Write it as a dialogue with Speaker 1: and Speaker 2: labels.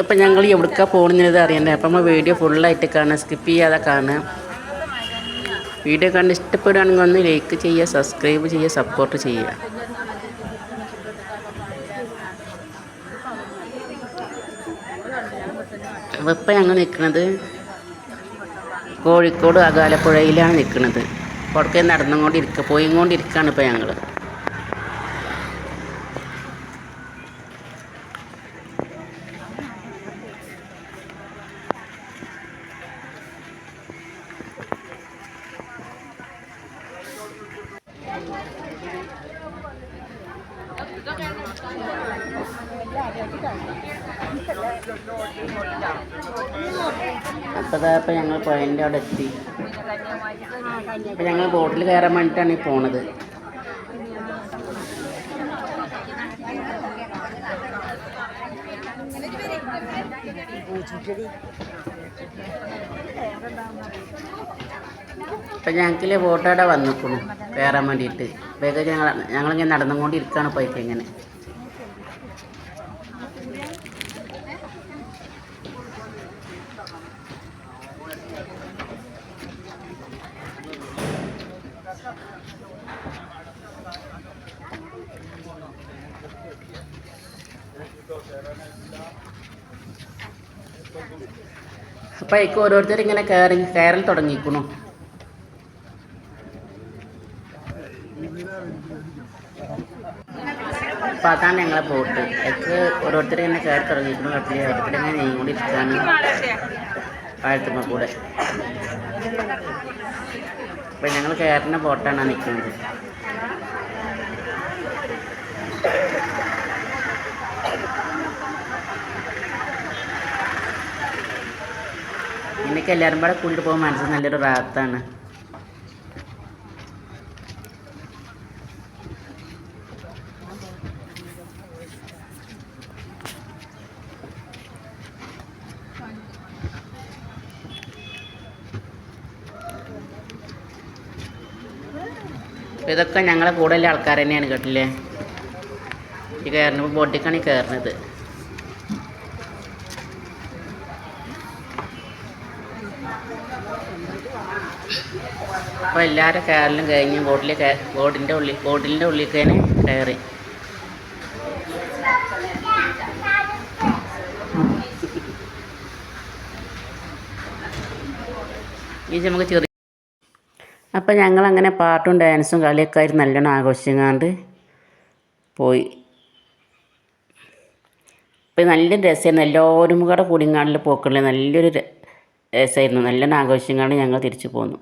Speaker 1: ഇപ്പം ഞങ്ങൾ എവിടേക്കാ പോകുന്നത് അറിയണ്ടേ. അപ്പം നമ്മൾ വീഡിയോ ഫുള്ളായിട്ട് കാണുക സ്കിപ്പ് ചെയ്യാതെ കാണുക വീഡിയോ കണ്ട് ഇഷ്ടപ്പെടുകയാണെങ്കിൽ ഒന്ന് ലൈക്ക് ചെയ്യുക സബ്സ്ക്രൈബ് ചെയ്യുക സപ്പോർട്ട് ചെയ്യുക. ഇപ്പം ഞങ്ങൾ നിൽക്കുന്നത് കോഴിക്കോട് അകാലപ്പുഴയിലാണ് നിൽക്കുന്നത് പുറകെ നടന്നുകൊണ്ടിരിക്കുക പോയിക്കൊണ്ടിരിക്കുകയാണ് ഇപ്പോൾ ഞങ്ങൾ അപ്പോൾ ഞങ്ങൾ പുഴേന്റെ അവിടെ എത്തി. അപ്പം ഞങ്ങൾ ബോട്ടിൽ കയറാൻ വേണ്ടിയിട്ടാണ് ഈ പോണത്. ഇപ്പം ഞങ്ങൾക്ക് ബോട്ടോടെ വന്നിക്കണു കയറാൻ വേണ്ടിയിട്ട്. വേഗം ഞങ്ങൾ ഞങ്ങളിങ്ങനെ നടന്നുകൊണ്ടിരിക്കുകയാണ് പോയിട്ട് അപ്പം അതിക്ക് ഓരോരുത്തർ ഇങ്ങനെ കയറി കയറൽ തുടങ്ങിക്കണു അപ്പം അതാണ് ഞങ്ങളെ ബോട്ട്. അതിക്ക് ഓരോരുത്തർ ഇങ്ങനെ കയറി തുടങ്ങിക്കണു കട്ടിൽ ഇങ്ങനെ നീങ്ങിക്കൊണ്ടിരിക്കുകയാണ് പാഴത്തുമ്മ കൂടെ അപ്പം ഞങ്ങൾ കയറുന്ന ബോട്ടാണ് നിൽക്കുന്നത് എനിക്ക് എല്ലാവരും കൂടെ കൊണ്ടുപോകാൻ മനസ്സിൽ നല്ലൊരു റാത്താണ് ഇതൊക്കെ ഞങ്ങളെ കൂടുതൽ ആൾക്കാർ തന്നെയാണ് കേട്ടില്ലേ? ഈ കയറുന്നത് ബോട്ടിക്കാണ് ഈ കയറുന്നത് അപ്പോൾ എല്ലാവരും കയറലും കഴിഞ്ഞ് ബോട്ടിൽ ബോട്ടിന്റെ ഉള്ളിൽ ബോട്ടിലിന്റെ ഉള്ളിൽ തന്നെ കയറി. ഈ നമുക്ക് ചെറിയ അപ്പം ഞങ്ങളങ്ങനെ പാട്ടും ഡാൻസും കളിയൊക്കെ ആയിട്ട് നല്ലോണം ആഘോഷിങ്ങാണ്ട് പോയി. അപ്പം നല്ല രസമായിരുന്നു എല്ലാവരും കൂടെ കൂടിങ്ങാണ്ടിൽ പോക്കുള്ള നല്ലൊരു രസമായിരുന്നു നല്ലോണം ആഘോഷിങ്ങാണ്ട് ഞങ്ങൾ തിരിച്ചു പോന്നു.